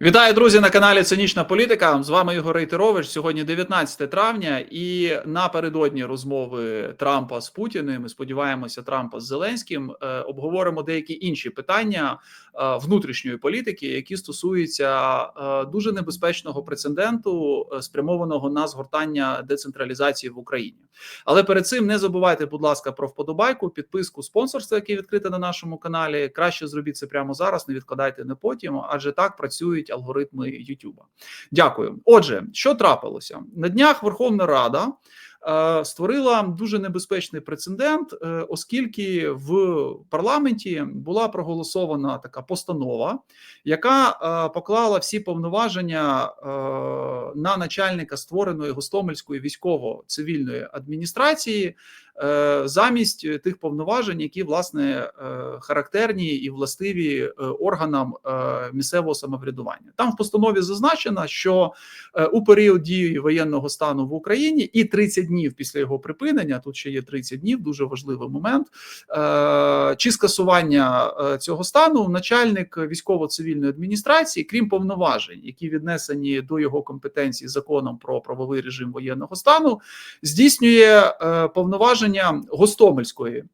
Вітаю, друзі, на каналі Цинічна Політика. З вами Ігор Рейтерович. Сьогодні 19 травня, і напередодні розмови Трампа з Путіним. Ми сподіваємося, Трампа з Зеленським е, обговоримо деякі інші питання е, внутрішньої політики, які стосуються е, дуже небезпечного прецеденту, спрямованого на згортання децентралізації в Україні. Але перед цим не забувайте, будь ласка, про вподобайку, підписку, спонсорство, яке відкрите на нашому каналі. Краще зробіть це прямо зараз, не відкладайте не потім, адже так працюють алгоритми Ютуба. Дякую. Отже, що трапилося на днях? Верховна Рада. е, Створила дуже небезпечний прецедент, е, оскільки в парламенті була проголосована така постанова, яка е, поклала всі повноваження на начальника створеної Гостомельської військово-цивільної адміністрації замість тих повноважень, які власне е, характерні і властиві е, органам е, місцевого самоврядування. Там в постанові зазначено, що е, у період дії воєнного стану в Україні і 30 днів після його припинення, тут ще є 30 днів, дуже важливий момент. е, Чи скасування е, цього стану начальник військово-цивільної адміністрації, крім повноважень, які віднесені до його компетенції законом про правовий режим воєнного стану, здійснює е, повноваження Гостомельської.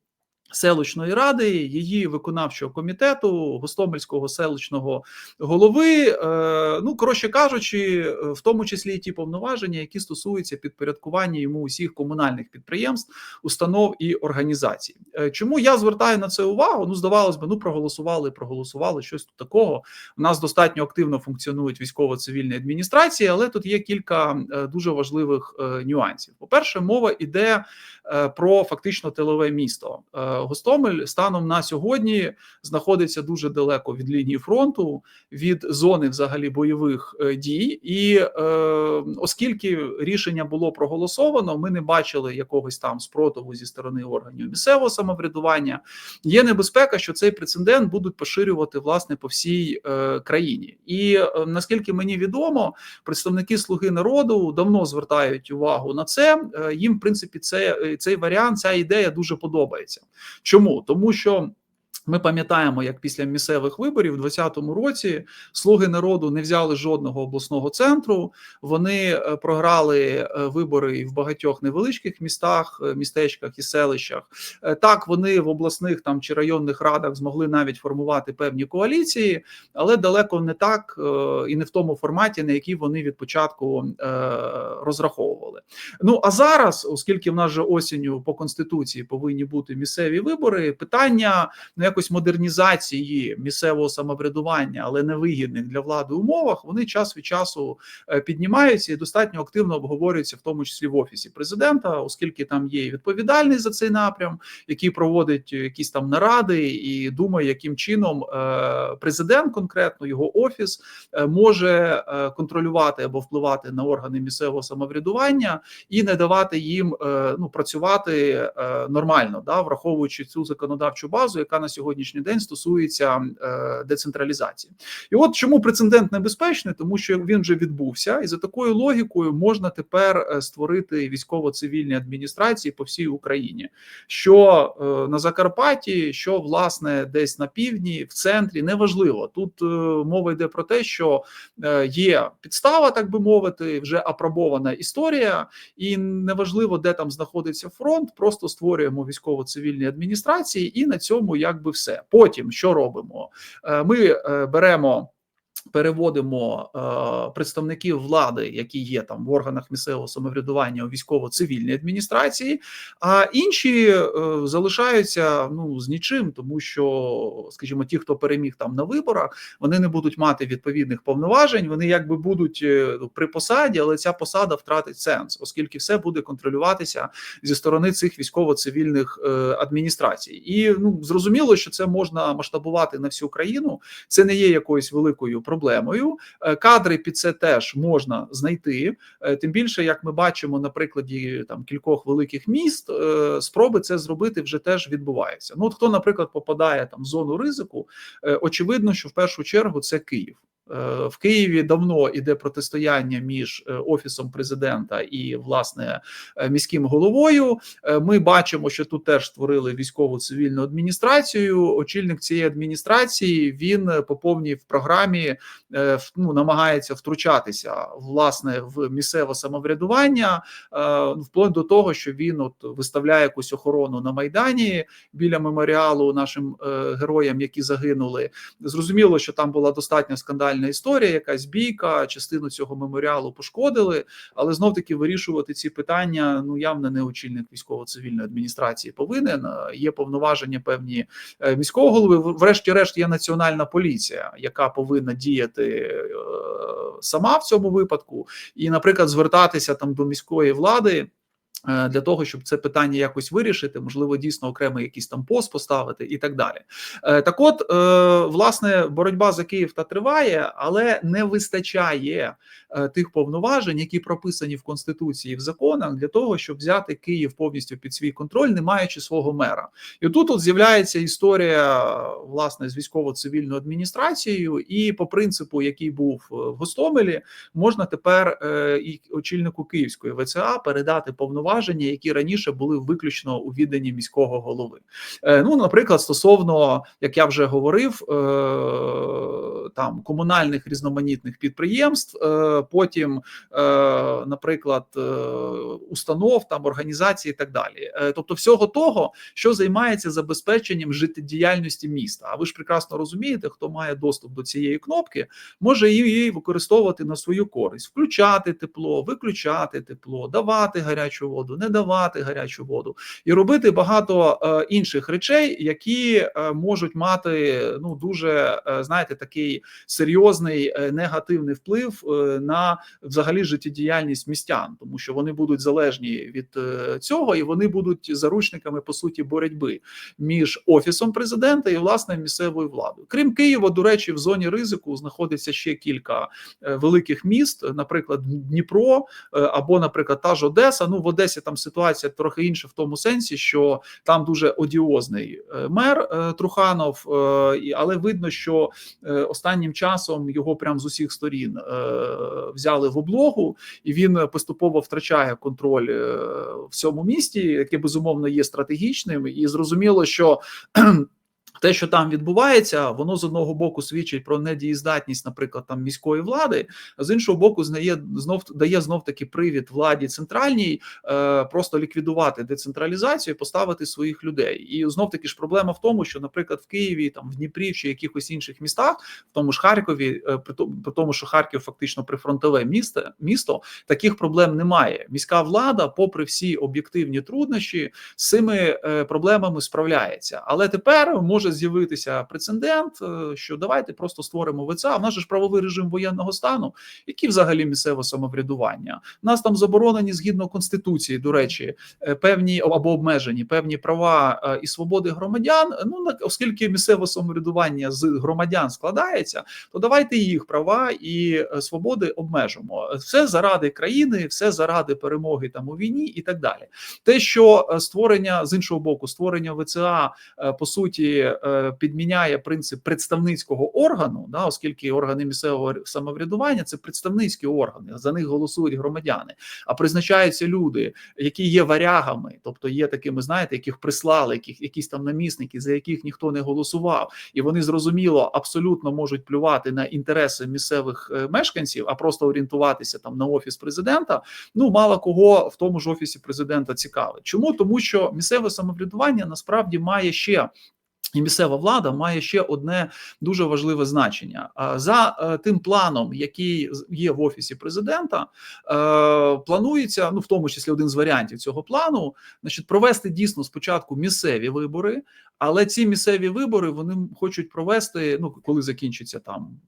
Селищної ради, її виконавчого комітету, Гостомельського селищного голови, е, ну коротше кажучи, е, в тому числі ті повноваження, які стосуються підпорядкування йому усіх комунальних підприємств, установ і організацій. Е, Чому я звертаю на це увагу? Ну, здавалось би, ну проголосували, проголосували щось тут такого. У нас достатньо активно функціонують військово-цивільні адміністрації, але тут є кілька е, дуже важливих нюансів. По перше, мова іде е, про фактично тилове місто. Гостомель станом на сьогодні знаходиться дуже далеко від лінії фронту, від зони взагалі бойових е, дій, і е, оскільки рішення було проголосовано, ми не бачили якогось там спротиву зі сторони органів місцевого самоврядування. Є небезпека, що цей прецедент будуть поширювати власне по всій е, країні. І е, наскільки мені відомо, представники Слуги народу давно звертають увагу на це. Е, їм, в принципі, це цей варіант, ця ідея дуже подобається. Чому? Тому що. Ми пам'ятаємо, як після місцевих виборів у 2020 році слуги народу не взяли жодного обласного центру. Вони е, програли е, вибори в багатьох невеличких містах, е, містечках і селищах. Так, вони в обласних там чи районних радах змогли навіть формувати певні коаліції, але далеко не так і не в тому форматі, на який вони від початку розраховували. Ну а зараз, оскільки в нас же осінню по конституції повинні бути місцеві вибори, питання ну, якось модернізації місцевого самоврядування, але невигідних для влади умовах, вони час від часу е, піднімаються і достатньо активно обговорюються, в тому числі в офісі президента, оскільки там є відповідальний за цей напрям, який проводить якісь там наради і думає, яким чином е, президент, конкретно його офіс, е, може контролювати або впливати на органи місцевого самоврядування і не давати їм ну працювати нормально, да, враховуючи цю законодавчу базу, яка на сьогоднішній день стосується е, децентралізації. І от чому прецедент небезпечний, тому що він вже відбувся, і за такою логікою можна тепер е, створити військово-цивільні адміністрації по всій Україні, що е, на Закарпатті, що власне десь на півдні, в центрі, неважливо. Тут мова йде про те, що є підстава, так би мовити, вже апробована історія, і неважливо, де там знаходиться фронт, просто створюємо військово-цивільні адміністрації, і на цьому якби все. Потім що робимо? Е, Ми е, беремо. Переводимо е, представників влади, які є там в органах місцевого самоврядування у військово-цивільній адміністрації, а інші е, залишаються ну з нічим, тому що, скажімо, ті, хто переміг там на виборах, вони не будуть мати відповідних повноважень. Вони якби будуть е, при посаді, але ця посада втратить сенс, оскільки все буде контролюватися зі сторони цих військово-цивільних е, адміністрацій. І ну зрозуміло, що це можна масштабувати на всю країну. Це не є якоюсь великою проблемою. Е, Кадри під це теж можна знайти. Е, Тим більше, як ми бачимо на прикладі там кількох великих міст, е, спроби це зробити вже теж відбуваються. Ну, от хто, наприклад, попадає там в зону ризику, очевидно, що в першу чергу це Київ. Е, В Києві давно іде протистояння між е, офісом президента і власне е, міським головою. Ми бачимо, що тут теж створили військову цивільну адміністрацію. Очільник цієї адміністрації він по повній в програмі ну, намагається втручатися власне в місцеве самоврядування, вплоть до того, що він от виставляє якусь охорону на майдані біля меморіалу нашим героям, які загинули. Зрозуміло, що там була достатньо скандальна історія, якась бійка, частину цього меморіалу пошкодили, але знов таки вирішувати ці питання ну явно не очільник військово-цивільної адміністрації повинен. Е, Є повноваження певні е, міського голови. Врешті-решт є національна поліція, яка повинна діяти е, сама в цьому випадку, і, наприклад, звертатися там до міської влади. Е, Для того щоб це питання якось вирішити, можливо, дійсно окремий якийсь там пост поставити і так далі. Е, Так, от е, власне боротьба за Київ та триває, але не вистачає тих повноважень, які прописані в конституції в законах, для того, щоб взяти Київ повністю під свій контроль, не маючи свого мера. І тут от з'являється історія власне з військово-цивільною адміністрацією, і по принципу, який був в Гостомелі, можна тепер і очільнику Київської ВЦА передати повноваження, які раніше були виключно у відданні міського голови. Е, Ну, наприклад, стосовно, як я вже говорив, е, там комунальних різноманітних підприємств, е, потім, наприклад, установ, там організацій і так далі. Тобто, всього того, що займається забезпеченням життєдіяльності міста. А ви ж прекрасно розумієте, хто має доступ до цієї кнопки, може її використовувати на свою користь, включати тепло, виключати тепло, давати гарячу воду, не давати гарячу воду і робити багато е, інших речей, які е, можуть мати ну дуже е, знаєте такий серйозний негативний вплив на взагалі життєдіяльність містян, тому що вони будуть залежні від цього, і вони будуть заручниками по суті боротьби між офісом президента і власне місцевою владою. Крім Києва, до речі, в зоні ризику знаходиться ще кілька великих міст, наприклад, Дніпро або, наприклад, та ж Одеса. Ну в Одесі там ситуація трохи інша в тому сенсі, що там дуже одіозний е, мер е, Труханов, е, але видно, що останнім часом його прям з усіх сторін взяли в облогу, і він поступово втрачає контроль в цьому місті, яке безумовно є стратегічним, і зрозуміло, що. Те, що там відбувається, воно з одного боку свідчить про недієздатність, наприклад, там міської влади, а з іншого боку, знає знов дає знов таки привід владі центральній е, просто ліквідувати децентралізацію, і поставити своїх людей. І знов таки ж проблема в тому, що, наприклад, в Києві, там в Дніпрі чи якихось інших містах, в тому ж Харкові, е, при тому, що Харків фактично прифронтове місто, місто, таких проблем немає. Міська влада, попри всі об'єктивні труднощі, з цими е, проблемами справляється. Але тепер може з'явитися прецедент, е, що давайте просто створимо ВЦА. В нас ж правовий режим воєнного стану, який взагалі місцеве самоврядування. Нас там заборонені згідно конституції, до речі, е, певні або обмежені певні права е, і свободи громадян. Ну оскільки місцеве самоврядування з громадян складається, то давайте їх права і свободи обмежимо. Все заради країни, все заради перемоги там у війні і так далі. Те, що створення з іншого боку, створення ВЦА по суті підміняє принцип представницького органу, да, оскільки органи місцевого самоврядування це представницькі органи, за них голосують громадяни, а призначаються люди, які є варягами, тобто є такими, знаєте, яких прислали, яких якісь там намісники, за яких ніхто не голосував, і вони зрозуміло абсолютно можуть плювати на інтереси місцевих е, мешканців, а просто орієнтуватися там на офіс президента. Ну мало кого в тому ж офісі президента цікавить. Чому тому, що місцеве самоврядування насправді має ще. І місцева влада має ще одне дуже важливе значення. За е, тим планом, який є в офісі президента, е, планується, ну в тому числі один з варіантів цього плану, значить, провести дійсно спочатку місцеві вибори, але ці місцеві вибори вони хочуть провести. Ну коли закінчиться там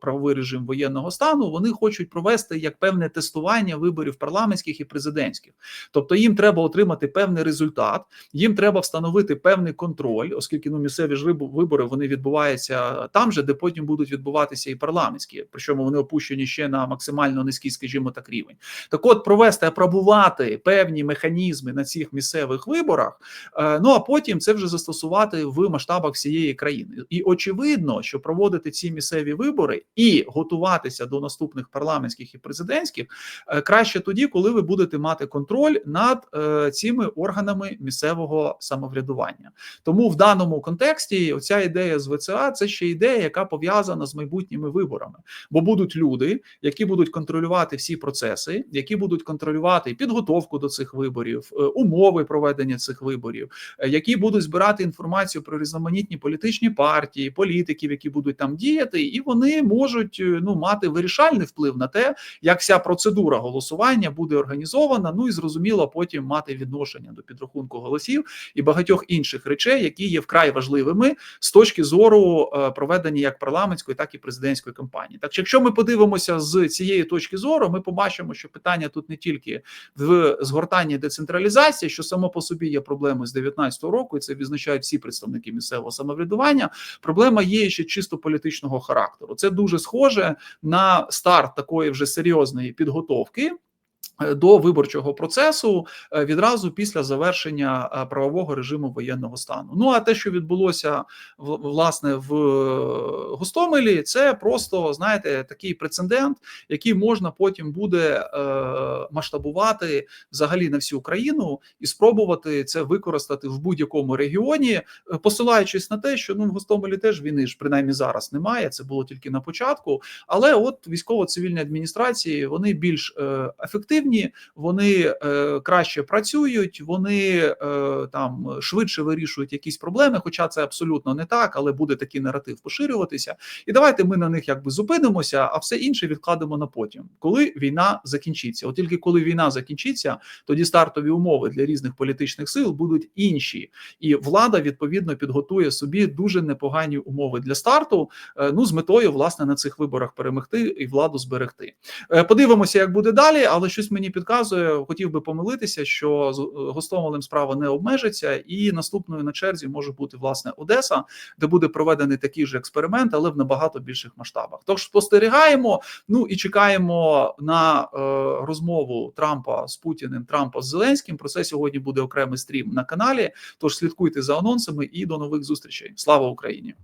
правовий режим воєнного стану, вони хочуть провести як певне тестування виборів парламентських і президентських. Тобто їм треба отримати певний результат, їм треба встановити певний контроль, оскільки ну місцеві ж вибори вони відбуваються там же, де потім будуть відбуватися і парламентські, причому вони опущені ще на максимально низький, скажімо так, рівень. Так, от провести апробувати певні механізми на цих місцевих виборах. е, Ну а потім це вже застосувати в масштабах всієї країни. І очевидно, що проводити ці місцеві вибори. Вибори і готуватися до наступних парламентських і президентських е, краще тоді, коли ви будете мати контроль над е, цими органами місцевого самоврядування. Тому в даному контексті оця ідея з ВЦА це ще ідея, яка пов'язана з майбутніми виборами, бо будуть люди, які будуть контролювати всі процеси, які будуть контролювати підготовку до цих виборів, е, умови проведення цих виборів, які будуть збирати інформацію про різноманітні політичні партії, політиків, які будуть там діяти, і вони можуть е, ну мати вирішальний вплив на те, як вся процедура голосування буде організована. Ну і зрозуміло, потім мати відношення до підрахунку голосів і багатьох інших речей, які є вкрай важливими з точки зору е, проведення як парламентської, так і президентської кампанії. Так, якщо ми подивимося з цієї точки зору, ми побачимо, що питання тут не тільки в згортанні децентралізації, що само по собі є проблемою з 19 року, і це відзначають всі представники місцевого самоврядування. Проблема є ще чисто політичного характеру. Це дуже схоже на старт такої вже серйозної підготовки. До виборчого процесу е, відразу після завершення е, правового режиму воєнного стану. Ну а те, що відбулося власне в е, Гостомелі, це просто знаєте такий прецедент, який можна потім буде масштабувати взагалі на всю країну і спробувати це використати в будь-якому регіоні, посилаючись на те, що ну в Гостомелі теж війни ж принаймні зараз немає. Це було тільки на початку. Але от військово-цивільні адміністрації вони більш е, ефективні, вони е, краще працюють, вони е, там швидше вирішують якісь проблеми. Хоча це абсолютно не так, але буде такий наратив поширюватися. І давайте ми на них якби зупинимося, а все інше відкладемо на потім, коли війна закінчиться. От тільки коли війна закінчиться, тоді стартові умови для різних політичних сил будуть інші, і влада відповідно підготує собі дуже непогані умови для старту. е, Ну з метою власне на цих виборах перемогти і владу зберегти. Подивимося, як буде далі, але щось мені підказує. Хотів би помилитися, що з е, Гостомелем справа не обмежиться, і наступною на черзі може бути власне Одеса, де буде проведений такий же експеримент, але в набагато більших масштабах. Тож спостерігаємо. Ну і чекаємо на е, розмову Трампа з Путіним, Трампа з Зеленським. Про це сьогодні буде окремий стрім на каналі. Тож слідкуйте за анонсами і до нових зустрічей. Слава Україні!